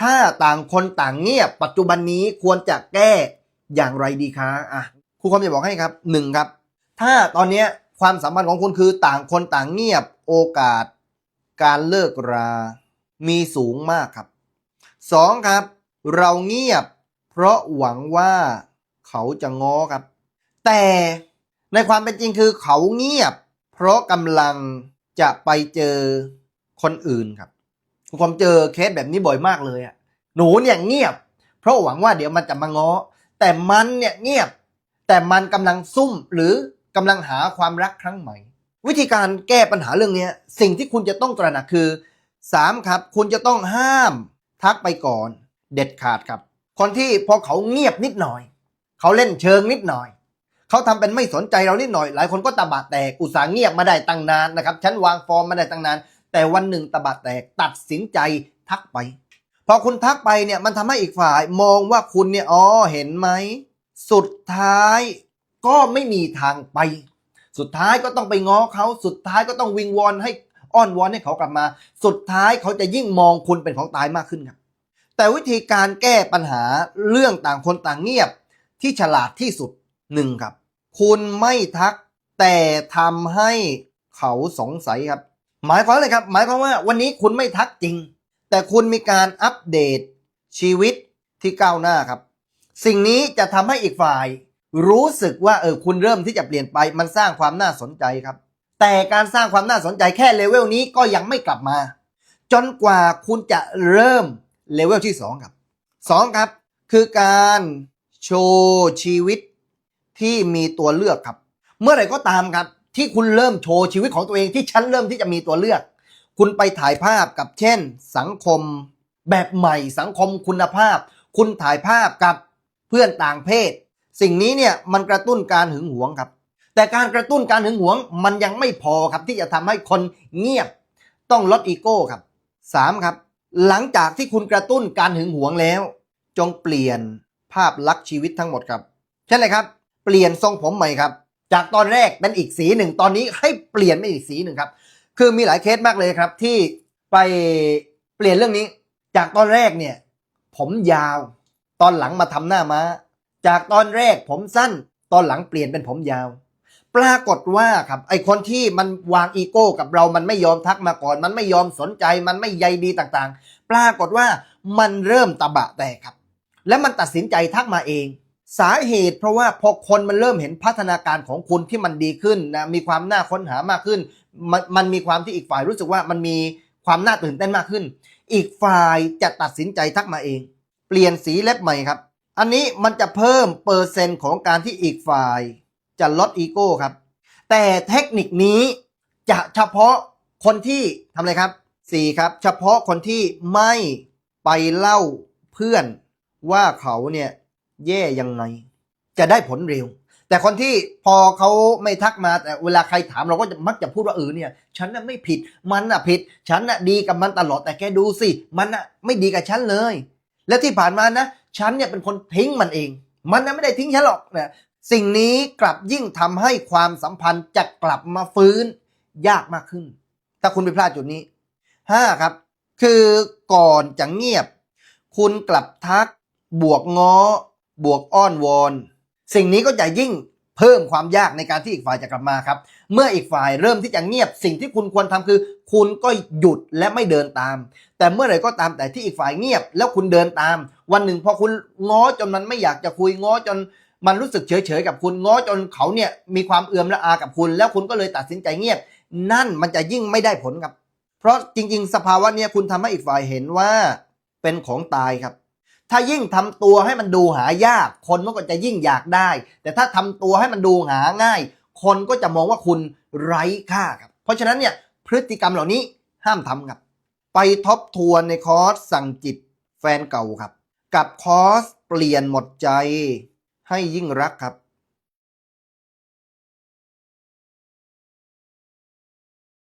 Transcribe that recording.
ถ้าต่างคนต่างเงียบ ปัจจุบันนี้ควรจะแก้อย่างไรดีคะอะครูคอมจะบอกให้ครับหนึ่งครับ ถ้าตอนนี้ความสัมพันธ์ของคุณคือต่างคนต่างเงียบโอกาส การเลิกรามีสูงมากครับสองครับ เราเงียบ เพราะหวังว่าเขาจะง้อครับ แต่ในความเป็นจริงคือเขาเงียบ เพราะกำลังจะไปเจอคนอื่นครับ ผมเจอเคสแบบนี้บ่อยมากเลยอะหนูเนี่ยเงียบ เพราะหวังว่าเดี๋ยวมันจะมาง้อ แต่มันเนี่ยเงียบ แต่มันกำลังซุ่มหรือกำลังหาความรักครั้งใหม่ วิธีการแก้ปัญหาเรื่องนี้สิ่งที่คุณจะต้องตระหนักคือสามครับ คุณจะต้องห้าม ทักไปก่อน เด็ดขาดครับ คนที่พอเขาเงียบนิดหน่อย เขาเล่นเชิงนิดหน่อย เขาทำเป็นไม่สนใจเรานิดหน่อย หลายคนก็ตะบะแตกอุตส่าห์เงียบมาได้ตั้งนานนะครับ ฉันวางฟอร์มมาได้ตั้งนาน แต่วันหนึ่งตะบะแตกตัดสินใจทักไป พอคุณทักไปเนี่ยมันทำให้อีกฝ่ายมองว่าคุณเนี่ยอ๋อเห็นไหม สุดท้ายก็ไม่มีทางไป สุดท้ายก็ต้องไปง้อเขาสุดท้ายก็ต้องวิงวอนให้อ้อนวอนให้เขากลับมา สุดท้ายเขาจะยิ่งมองคุณเป็นของตายมากขึ้นครับแต่วิธีการแก้ปัญหาเรื่องต่างคนต่างเงียบที่ฉลาดที่สุดหนึ่งครับ คุณไม่ทักแต่ทำให้เขาสงสัยครับ หมายความอะไรครับ หมายความว่าวันนี้คุณไม่ทักจริง แต่คุณมีการอัปเดตชีวิตที่ก้าวหน้าครับ สิ่งนี้จะทำให้อีกฝ่าย รู้สึกว่าเออคุณเริ่มที่จะเปลี่ยนไปมันสร้างความน่าสนใจครับ แต่การสร้างความน่าสนใจแค่เลเวลนี้ก็ยังไม่กลับมา จนกว่าคุณจะเริ่มเลเวลที่ 2 ครับ 2 ครับ คือการโชว์ชีวิตที่มีตัวเลือกครับ เมื่อไหร่ก็ตามครับ ที่คุณเริ่มโชว์ชีวิตของตัวเองที่ฉันเริ่มที่จะมีตัวเลือก คุณไปถ่ายภาพกับเช่น สังคม แบบใหม่สังคมคุณภาพ คุณถ่ายภาพกับเพื่อนต่างเพศ สิ่งนี้เนี่ยมันกระตุ้นการหึงหวงครับ แต่การกระตุ้นการหึงหวงมันยังไม่พอครับที่จะทำให้คนเงียบ ต้องลดอีโก้ครับสามครับ หลังจากที่คุณกระตุ้นการหึงหวงแล้ว จงเปลี่ยนภาพลักษณ์ชีวิตทั้งหมดครับใช่เลยครับ เปลี่ยนทรงผมใหม่ครับ จากตอนแรกเป็นอีกสีหนึ่งตอนนี้ให้เปลี่ยนเป็นอีกสีหนึ่งครับ คือมีหลายเคสมากเลยครับ ที่ไปเปลี่ยนเรื่องนี้ จากตอนแรกเนี่ย ผมยาวตอนหลังมาทำหน้าม้า จากตอนแรกผมสั้นตอนหลังเปลี่ยนเป็นผมยาว ปรากฏว่าครับไอคนที่มันวางอีโก้กับเรามันไม่ยอมทักมาก่อน มันไม่ยอมสนใจมันไม่ใยดีต่างๆ ปรากฏว่ามันเริ่มตะบะแตกครับ และมันตัดสินใจทักมาเอง สาเหตุเพราะว่าพอคนมันเริ่มเห็นพัฒนาการของคุณที่มันดีขึ้นนะมีความน่าค้นหามากขึ้นมันมันมีความที่อีกฝ่ายรู้สึกว่ามันมีความน่าตื่นเต้นมากขึ้น อีกฝ่ายจะตัดสินใจทักมาเอง เปลี่ยนสีเล็บใหม่ครับ อันนี้มันจะเพิ่มเปอร์เซ็นต์ของการที่อีกฝ่าย จะลดอีโก้ครับ แต่เทคนิคนี้จะเฉพาะคนที่ทำอะไรครับสี่ครับ เฉพาะคนที่ไม่ไปเล่าเพื่อนว่าเขาเนี่ย แย่ยังไง จะได้ผลเร็ว แต่คนที่พอเขาไม่ทักมาแต่เวลาใครถามเราก็จะมักจะพูดว่าเออเนี่ย ฉันน่ะไม่ผิดมันน่ะผิด ฉันน่ะดีกับมันตลอดแต่แกดูสิ มันน่ะไม่ดีกับฉันเลย และที่ผ่านมานะ ฉันเนี่ยเป็นคนทิ้งมันเอง มันน่ะไม่ได้ทิ้งฉันหรอกนะสิ่งนี้กลับยิ่งทำให้ความสัมพันธ์จะกลับมาฟื้นยากมากขึ้น ถ้าคุณไปพลาดจุดนี้ห้าครับ คือก่อนจะเงียบ คุณกลับทักบวกง้อ บวกอ้อนวอนสิ่งนี้ก็จะยิ่งเพิ่มความยากในการที่อีกฝ่ายจะกลับมาครับ เมื่ออีกฝ่ายเริ่มที่จะเงียบสิ่งที่คุณควรทำคือ คุณก็หยุดและไม่เดินตาม แต่เมื่อไหร่ก็ตามแต่ที่อีกฝ่ายเงียบ แล้วคุณเดินตาม วันหนึ่งพอคุณง้อจนมันไม่อยากจะคุยง้อจนมันรู้สึกเฉยๆกับคุณง้อจนเขาเนี่ยมีความเอื่อมละอากับคุณ แล้วคุณก็เลยตัดสินใจเงียบ นั่นมันจะยิ่งไม่ได้ผลครับ เพราะจริง ๆ สภาวะเนี้ยคุณทำให้อีกฝ่ายเห็นว่าเป็นของตายครับ ถ้ายิ่งทำตัวให้มันดูหายาก คนมันก็จะยิ่งอยากได้ แต่ถ้าทำตัวให้มันดูหาง่าย คนก็จะมองว่าคุณไร้ค่าครับ เพราะฉะนั้นเนี่ยพฤติกรรมเหล่านี้ห้ามทำครับ ไปทบทวนในคอร์สสั่งจิตแฟนเก่าครับ กับคอร์สเปลี่ยนหมดใจให้ยิ่งรักครับ